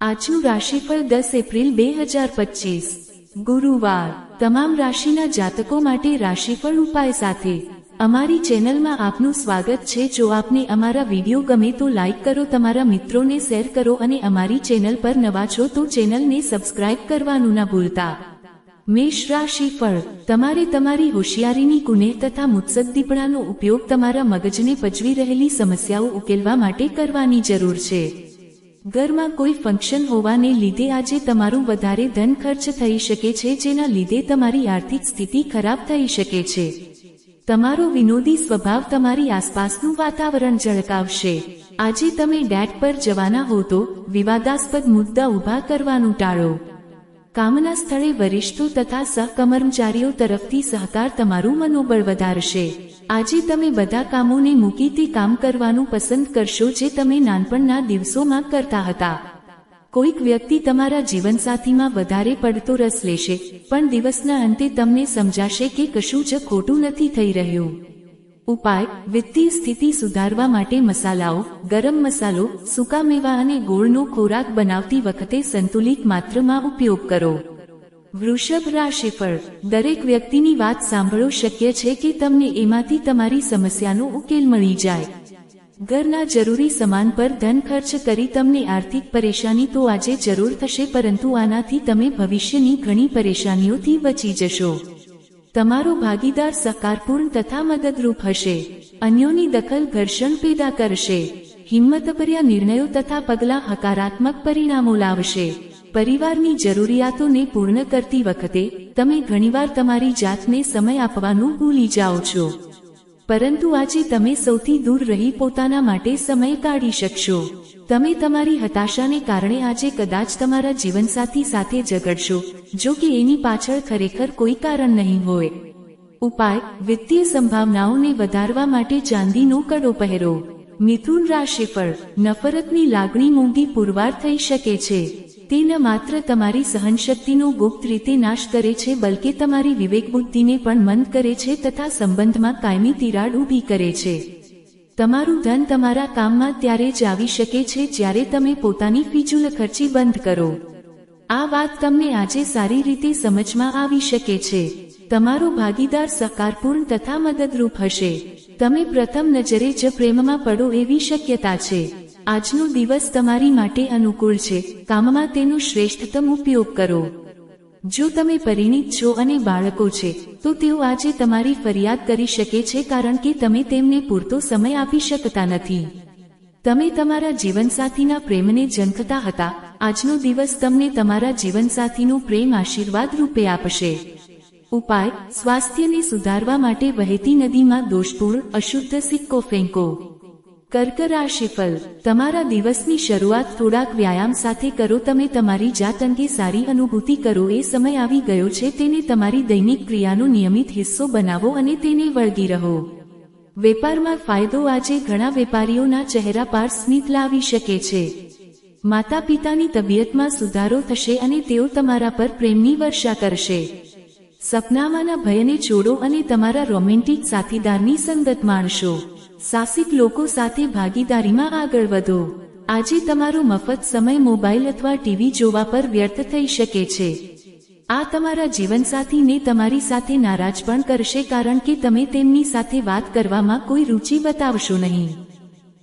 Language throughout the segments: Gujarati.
આજનું રાશિફળ દસ એપ્રિલ બે હજાર પચીસ. ગુરુવાર. તમામ રાશિના જાતકો માટે રાશિફળ ઉપાય સાથે. અમારી ચેનલમાં આપનું સ્વાગત છે. જો આપને અમારા વીડિયો ગમે તો લાઈક કરો, તમારા મિત્રોને શેર કરો અને અમારી ચેનલ પર નવા છો તો ચેનલને સબસ્ક્રાઇબ કરવાનું ના ભૂલતા. મેષ રાશિફળ. તમારે તમારી હોશિયારીની કુનેહ તથા મુત્સદ્દીપણાનો ઉપયોગ તમારા મગજને પજવી રહેલી સમસ્યાઓ ઉકેલવા માટે કરવાની જરૂર છે. ઘરમાં કોઈ ફંક્શન હોવાને લીધે આજે તમારું વધારે ધન ખર્ચ થઈ શકે છે, જેના લીધે તમારી આર્થિક સ્થિતિ ખરાબ થઈ શકે છે. તમારો વિનોદી સ્વભાવ તમારી આસપાસનું વાતાવરણ ઝળકાવશે. આજે તમે ડેટ પર જવાના હો તો વિવાદાસ્પદ મુદ્દા ઊભા કરવાનું ટાળો. કામના સ્થળે વરિષ્ઠો તથા સહકર્મચારીઓ તરફથી સહકાર તમારું મનોબળ વધારશે. આજે તમે બધા કામોને મૂકીથી કામ કરવાનું પસંદ કરશો જે તમે નાનપણના દિવસોમાં કરતા હતા. કોઈક વ્યક્તિ તમારા જીવનસાથીમાં વધારે પડતો રસ લેશે, પણ દિવસના અંતે તમને સમજાશે કે કશું જ ખોટું નથી થઈ રહ્યું. ઉપાય વિત્તીય સ્થિતિ સુધારવા માટે મસાલાઓ, ગરમ મસાલો, સૂકા મેવા અને ગોળનો ખોરાક બનાવતી વખતે સંતુલિત માત્રામાં ઉપયોગ કરો. વૃષભ રાશિફળ દરેક વ્યક્તિની વાત સાંભળો શક્ય છે કે તમને એમાંથી તમારી સમસ્યાનો ઉકેલ મળી જાય. ઘરના જરૂરી સામાન પર ધન ખર્ચ કરી તમને આર્થિક પરેશાની તો આજે જરૂર થશે પરંતુ આનાથી તમે ભવિષ્યની ઘણી પરેશાનીઓથી બચી જશો. તમારો ભાગીદાર સકારપૂર્ણ તથા મદદરૂપ હશે. અન્યોની દખલ ઘર્ષણ પેદા કરશે. હિંમતભર્યા નિર્ણયો તથા પગલાં હકારાત્મક પરિણામો લાવશે. પરિવારની જરૂરિયાતોને પૂર્ણ કરતી વખતે તમે ઘણીવાર તમારી જાતને સમય આપવાનું ભૂલી જાઓ છો. પરંતુ આજે તમે સૌથી દૂર રહી પોતાના માટે સમય કાઢી શકશો. તમે તમારી હતાશાને કારણે આજે કદાચ તમારા જીવનસાથી સાથે ઝઘડશો, જો કે એની પાછળ ખરેખર કોઈ કારણ નહીં હોય. ઉપાય, વિત્તીય સંભાવનાઓને વધારવા માટે ચાંદીનો કડો પહેરો. મિથુન રાશિ પર નફરતની લાગણી મૂંગી પુરવાર થઈ શકે છે. તે ન માત્ર તમારી સહનશક્તિનો ગુપ્ત રીતે નાશ કરે છે, બલકે તમારી વિવેક બુદ્ધિને પણ મંદ કરે છે તથા સંબંધમાં કાયમી તિરાડ ઊભી કરે છે. તમારું ધન તમારા કામમાં ત્યારે જ આવી શકે છે જ્યારે તમે પોતાની ફિજુલ ખર્ચી બંધ કરો. આ વાત તમને આજે સારી રીતે સમજમાં આવી શકે છે. તમારો ભાગીદાર સહકારપૂર્ણ તથા મદદરૂપ હશે. તમે પ્રથમ નજરે જ પ્રેમમાં પડો એવી શક્યતા છે. આજનો દિવસ તમારી માટે અનુકૂળ છે. કામમાં તેનો શ્રેષ્ઠતમ ઉપયોગ કરો. જો તમે પરિણીત છો અને બાળકો છે, તો તેઓ આજે તમારી ફરિયાદ કરી શકે છે કારણ કે તમે તેમને પૂરતો સમય આપી શકતા નથી. તમે તમારા જીવનસાથીના પ્રેમને ઝંખતા હતા. આજનો દિવસ તમને તમારા જીવનસાથીનો પ્રેમ આશીર્વાદ રૂપે આપશે. ઉપાય, સ્વાસ્થ્યને સુધારવા માટે વહેતી નદીમાં દોષપૂર્ણ, અશુદ્ધ સિક્કો ફેંકો. કર્ક રાશિફળ તમારા દિવસની શરૂઆત થોડાક વ્યાયામ સાથે કરો. તમે તમારી જાત અંગે સારી અનુભૂતિ કરો. એ સમય આવી ગયો છે. તેને તમારી દૈનિક ક્રિયાનો નિયમિત હિસ્સો બનાવો અને તેને વળગી રહો. વેપારમાં ફાયદો આજે ઘણા વેપારીઓના ચહેરા પર સ્મિત લાવી શકે છે. માતા પિતાની તબિયતમાં સુધારો થશે અને તેઓ તમારા પર પ્રેમની વર્ષા કરશે. સપનામાંના ભયને છોડો અને તમારા રોમેન્ટિક સાથીદારની સંગત માણશો. સાહસિક લોકો સાથે ભાગીદારીમાં આગળ વધો. આજે તમારો મફત સમય મોબાઈલ અથવા ટીવી જોવા પર વ્યર્થ થઈ શકે છે. આ તમારા જીવનસાથીને તમારી સાથે નારાજ પણ કરશે કારણ કે તમે તેમની સાથે વાત કરવામાં કોઈ રુચિ બતાવશો નહીં.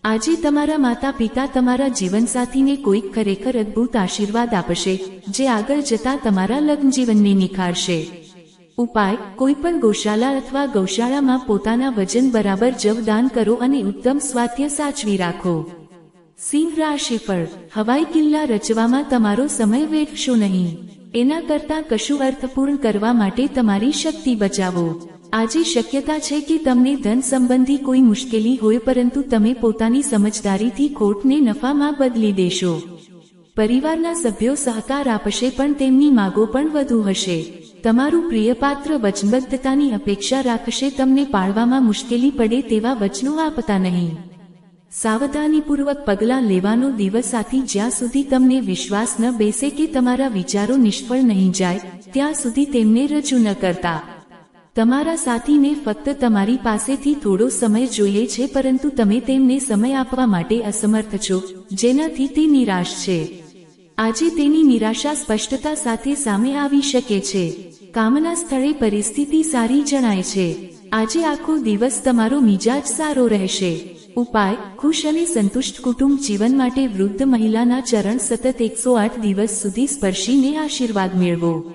આજે તમારા માતા પિતા તમારા જીવનસાથીને કોઈક ખરેખર અદ્ભુત આશીર્વાદ આપશે, જે આગળ જતા તમારા લગ્ન જીવનને નિખારશે. ઉપાય કોઈ પણ ગૌશાળા અથવા ગૌશાળામાં પોતાના વજન બરાબર જવદાન કરો અને ઉત્તમ સ્વાસ્થ્ય સાચવી રાખો. સિંહ રાશિફળ હવાઈ કિલ્લા રચવામાં તમારો સમય વેઠશો નહીં. એના કરતા કશું અર્થપૂર્ણ કરવા માટે તમારી શક્તિ બચાવો. આજે શક્યતા છે કે તમને ધન સંબંધી કોઈ મુશ્કેલી હોય પરંતુ તમે પોતાની સમજદારીથી ખોટને નફામાં બદલી દેશો. પરિવારના સભ્યો સહકાર આપશે પણ તેમની માગો પણ વધુ હશે. તમારું પ્રિયપાત્ર વચનબદ્ધતાની અપેક્ષા રાખશે તમને પાળવામાં મુશ્કેલી પડે તેવા વચનો આપતા નહીં. સાવધાનીપૂર્વક પગલાં લેવાનો દિવસ આથી જ્યાં સુધી તમને વિશ્વાસ ન બેસે કે તમારા વિચારો નિષ્ફળ નહીં જાય, ત્યાં સુધી તેમને રજૂ ન કરતા. તમારા સાથીને ફક્ત તમારી પાસેથી થોડો સમય જોઈએ છે પરંતુ તમે તેમને સમય આપવા માટે અસમર્થ છો, જેનાથી તે નિરાશ છે. આજે તેની નિરાશા સ્પષ્ટતા સાથે સામે આવી શકે છે. કામના સ્થળે પરિસ્થિતિ સારી જણાય છે. આજે આખો દિવસ તમારો મિજાજ સારો રહેશે. ઉપાય, ખુશ અને સંતુષ્ટ કુટુંબ જીવન માટે વૃદ્ધ મહિલાના ચરણ સતત એકસો આઠ દિવસ સુધી સ્પર્શીને આશીર્વાદ મેળવો.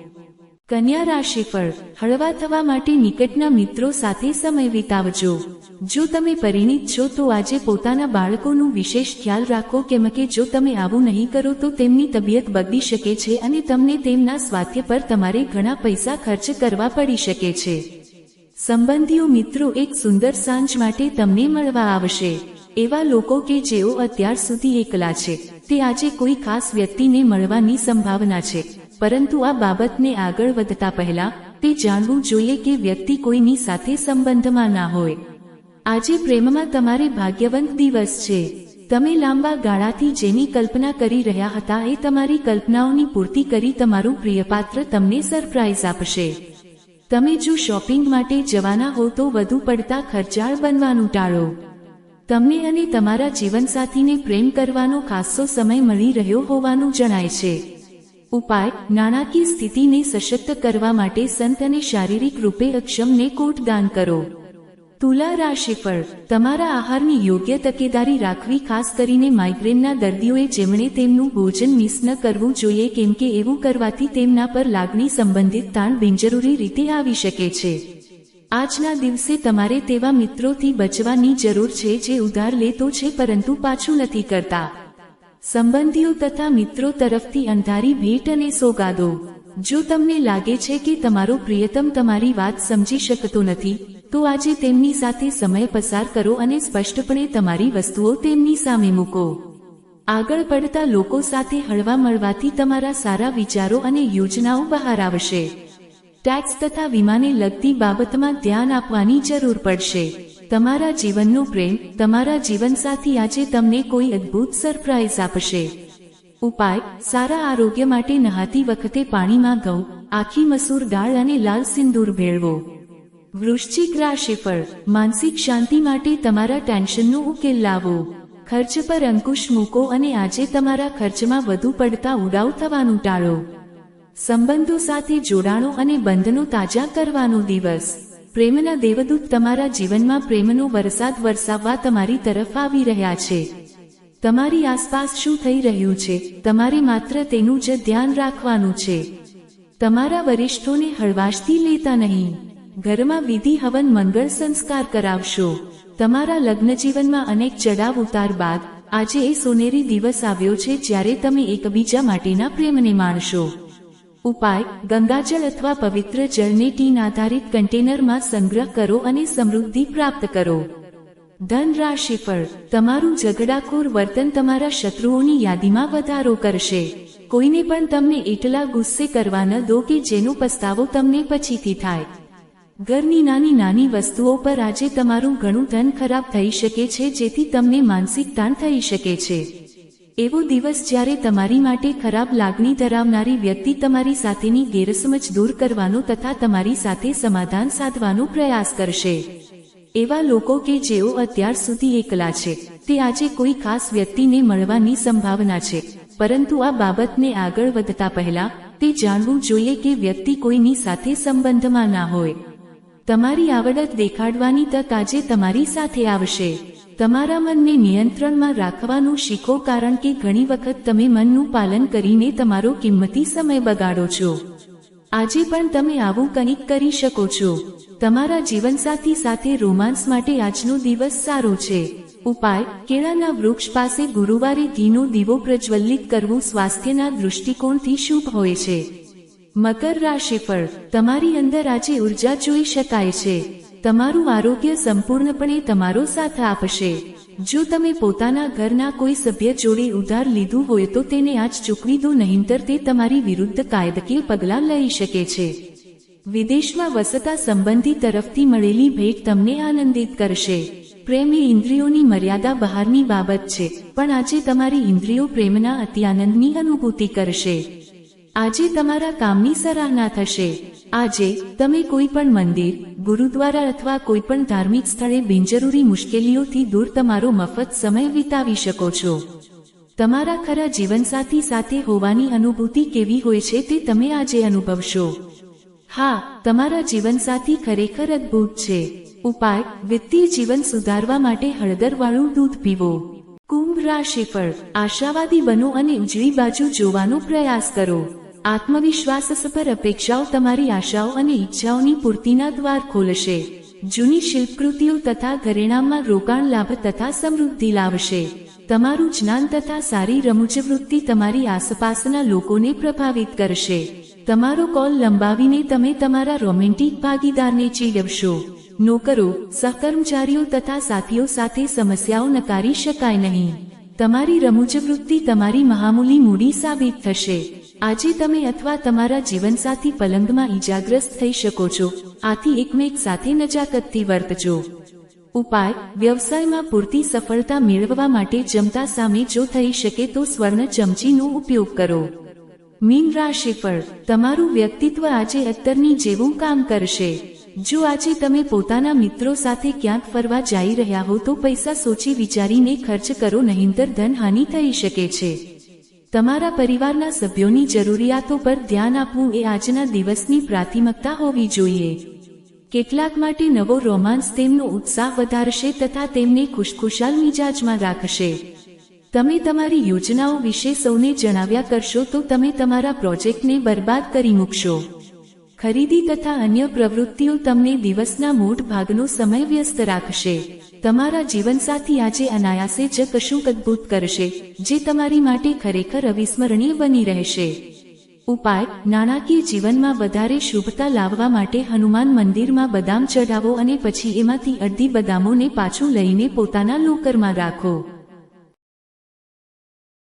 કન્યા રાશિફળ હળવા થવા માટે નિકટના મિત્રો સાથે સમય વિતાવજો. જો તમે પરિણિત છો તો આજે પોતાના બાળકોનું વિશેષ ખ્યાલ રાખો કેમ કે જો તમે આવું નહીં કરો તો તેમની તબિયત બગડી શકે છે અને તમને તેમના સ્વાસ્થ્ય પર તમારે ઘણા પૈસા ખર્ચ કરવા પડી શકે છે. સંબંધીઓ મિત્રો, એક સુંદર સાંજ માટે તમને મળવા આવશે. એવા લોકો કે જેઓ અત્યાર સુધી એકલા છે, તે આજે કોઈ ખાસ વ્યક્તિને મળવાની સંભાવના છે. પરંતુ આ બાબતને આગળ વધતા પહેલા તે જાણવું જોઈએ કે વ્યક્તિ કોઈની સાથે સંબંધમાં ના હોય. આજે પ્રેમમાં તમારે ભાગ્યવંત દિવસ છે. તમે લાંબા ગાળાથી જેની કલ્પના કરી રહ્યા હતા એ તમારી કલ્પનાઓની પૂર્તિ કરી તમારું પ્રિયપાત્ર તમને સરપ્રાઇઝ આપશે. તમે જો શોપિંગ માટે જવાના હો તો વધુ પડતા ખર્ચાળ બનવાનું ટાળો. તમને અને તમારા જીવનસાથીને પ્રેમ કરવાનો ખાસ્સો સમય મળી રહ્યો હોવાનું જણાય છે. ઉપાય, નાણાકીય સ્થિતિને સશક્ત કરવા માટે સંત અને શારીરિક રૂપે અક્ષમને કોટ દાન કરો. તુલા રાશિફળ તમારા આહારની યોગ્ય તકેદારી રાખવી, ખાસ કરીને માઇગ્રેનના દર્દીઓએ જેમણે તેમનું ભોજન મિસ ન કરવું જોઈએ, કેમ કે એવું કરવાથી તેમના પર લાગણી સંબંધિત તાણ બિનજરૂરી રીતે આવી શકે છે. આજના દિવસે તમારે તેવા મિત્રોથી બચવાની જરૂર છે, જે ઉધાર લેતો છે, પરંતુ પાછું નથી કરતા. સંબંધીઓ તથા મિત્રો તરફથી અંધારી ભેટ અને સોગાદો. જો તમને લાગે છે કે તમારો પ્રિયતમ તમારી વાત સમજી શકતો નથી, તો આજે તેમની સાથે સમય પસાર કરો અને સ્પષ્ટપણે તમારી વસ્તુઓ તેમની સામે મૂકો. આગળ પડતા લોકો સાથે હળવા મળવાથી તમારા સારા વિચારો અને યોજનાઓ બહાર આવશે. ટેક્સ તથા વીમાને લગતી બાબતમાં ધ્યાન આપવાની જરૂર પડશે. તમારા જીવનનું પ્રેમ, તમારા જીવનસાથી આજે તમને કોઈ અદ્ભુત સરપ્રાઇઝ આપશે. ઉપાય, સારા આરોગ્ય માટે નહાતી વખતે પાણીમાં ઘઉં, આખી મસૂર દાળ અને લાલ સિંદૂર ભેળવો. વૃશ્ચિક રાશિફળ માનસિક શાંતિ માટે તમારા ટેન્શનનો ઉકેલ લાવો. ખર્ચ પર અંકુશ મૂકો અને આજે તમારા ખર્ચમાં વધુ પડતા ઉડાવ થવાનું ટાળો. સંબંધો સાથે જોડાણો અને બંધનો તાજા કરવાનો દિવસ. પ્રેમના દેવદૂત તમારા જીવનમાં પ્રેમનો વરસાદ વરસાવવા તમારી તરફ આવી રહ્યા છે. તમારી આસપાસ શું થઈ રહ્યું છે? તમારે માત્ર તેનું જ ધ્યાન રાખવાનું છે. તમારા વરિષ્ઠોને હળવાશથી લેતા નહીં. ઘરમાં વિધિ હવન મંગળ સંસ્કાર કરાવશો. તમારા લગ્ન જીવનમાં અનેક ચડાવ ઉતાર બાદ આજે એ સોનેરી દિવસ આવ્યો છે જ્યારે તમે એકબીજા માટેના પ્રેમને માણશો. ઉપાય, ગંગાજળ અથવા પવિત્ર જળને ટીન આધારિત કન્ટેનરમાં સંગ્રહ કરો અને સમૃદ્ધિ પ્રાપ્ત કરો. ધન રાશિફળ તમારું ઝઘડાખોર વર્તન તમારા શત્રુઓની યાદીમાં વધારો કરશે. કોઈને પણ તમને એટલા ગુસ્સે કરવા ન દો કે જેનો પસ્તાવો તમને પછીથી થાય. ઘરની નાની નાની વસ્તુઓ પર આજે તમારું ઘણું ધન ખરાબ થઈ શકે છે જેથી તમને માનસિક તાણ થઈ શકે છે. એવો દિવસ જ્યારે તમારી માટે ખરાબ લાગણી ધરાવનારી વ્યક્તિ તમારી સાથેની ગેરસમજ દૂર કરવાનો તથા તમારી સાથે સમાધાન સાધવાનો પ્રયાસ કરશે. એવા લોકો કે જેઓ અત્યાર સુધી એકલા છે, તે આજે કોઈ ખાસ વ્યક્તિને મળવાની સંભાવના છે, પરંતુ આ બાબતને આગળ વધતા પહેલા તે જાણવું જોઈએ કે વ્યક્તિ કોઈની સાથે સંબંધમાં ના હોય. તમારી આવડત દેખાડવાની તક આજે તમારી સાથે આવશે. તમારા મનને નિયંત્રણમાં રાખવાનું શીખો કારણ કે ઘણી વખત તમે મનનું પાલન કરીને તમારો કિંમતી સમય બગાડો છો. આજે પણ તમે આવું કંઈક કરી શકો છો. તમારા જીવનસાથી સાથે રોમાન્સ માટે આજનો દિવસ સારો છે. ઉપાય, કેળાના વૃક્ષ પાસે ગુરુવારે ઘીનો દીવો પ્રજ્વલિત કરવું સ્વાસ્થ્યના દૃષ્ટિકોણથી શુભ હોય છે. મકર રાશિફળ તમારી અંદર આજે ઊર્જા જોઈ શકાય છે. તમારું આરોગ્ય સંપૂર્ણપણે તમારો સાથ આપશે. જો તમે પોતાના ઘરના કોઈ સભ્ય જોડે ઉધાર લીધું હોય તો તેને આજ ચૂકવી દો, નહીંતર તે તમારી વિરુદ્ધ કાયદકીય પગલાં લઈ શકે છે. વિદેશમાં વસતા સંબંધી તરફથી મળેલી ભેટ તમને આનંદિત કરશે. પ્રેમ એ ઇન્દ્રિયોની મર્યાદા બહારની બાબત છે, પણ આજે તમારી ઇન્દ્રિયો પ્રેમના અત્યાનંદની અનુભૂતિ કરશે. આજે તમારા કામની સરાહના થશે. આજે તમે કોઈ પણ મંદિર ગુરુદ્વારા અથવા કોઈપણ ધાર્મિક સ્થળે બિનજરૂરી મુશ્કેલીઓથી દૂર તમારો મફત સમય વિતાવી શકો છો. તમારા ખરા જીવનસાથી સાથે હોવાની અનુભૂતિ કેવી હોય છે તે તમે આજે અનુભવશો. હા, તમારા જીવનસાથી ખરેખર અદ્ભુત છે. ઉપાય વિત્તીય જીવન સુધારવા માટે હળદરવાળું દૂધ પીવો. કુંભ રાશિફળ આશાવાદી બનો અને ઉજળી બાજુ જોવાનો પ્રયાસ કરો. આત્મવિશ્વાસસભર અપેક્ષાઓ તમારી આશાઓ અને ઈચ્છાઓની પૂર્તિના દ્વાર ખોલશે. જૂની શિલ્પકૃતિઓ તથા ઘરેણામાં રોકાણ લાભ તથા સમૃદ્ધિ લાવશે તમારું જ્ઞાન તથા સારી રમૂજવૃત્તિ તમારી આસપાસના લોકોને પ્રભાવિત કરશે. તમારો કોલ લંબાવીને તમે તમારા રોમેન્ટિક ભાગીદારને ચીડવશો. નોકરો, સહકર્મચારીઓ તથા સાથીઓ સાથે સમસ્યાઓ નકારી શકાય નહીં. તમારી રમૂજવૃત્તિ તમારી મહામૂલી મૂડી સાબિત થશે. આજે તમે અથવા તમારા જીવનસાથી પલંગમાં ઈજાગ્રસ્ત થઈ શકો છો. આથી એકમેક સાથે નજાકતથી વર્તજો. ઉપાય, વ્યવસાયમાં પૂરતી સફળતા મેળવવા માટે જમતા સામે જો થઈ શકે તો સ્વર્ણ ચમચીનો ઉપયોગ કરો. મીન રાશિફળ તમારું વ્યક્તિત્વ આજે અત્તરની જેવું કામ કરશે. જો આજે તમે પોતાના મિત્રો સાથે ક્યાંક ફરવા જઈ રહ્યા હો તો પૈસા સોચી વિચારીને ખર્ચ કરો નહીંતર ધનહાનિ થઈ શકે છે. તમારા પરિવારના સભ્યોની જરૂરિયાતો પર ધ્યાન આપવું એ આજના દિવસની પ્રાથમિકતા હોવી જોઈએ. કેટલાક માટે નવો રોમાન્સ તેમનો ઉત્સાહ વધારશે તથા તેમને ખુશખુશાલ મિજાજમાં રાખશે. તમે તમારી યોજનાઓ વિશે સૌને જણાવ્યા કરશો તો તમે તમારા પ્રોજેક્ટને બરબાદ કરી મૂકશો. ખરીદી તથા અન્ય પ્રવૃત્તિઓ તમને દિવસના મોટ ભાગનો સમય વ્યસ્ત રાખશે. તમારા જીવનસાથી આજે અનાયાસે જ કશુંક અદભુત કરશે, જે તમારી માટે ખરેખર અવિસ્મરણીય બની રહેશે? ઉપાય, નાણાકીય જીવનમાં વધારે શુભતા લાવવા માટે હનુમાન મંદિરમાં બદામ ચઢાવો અને પછી એમાંથી અડધી બદામોને પાછું લઈને પોતાના લોકરમાં રાખો.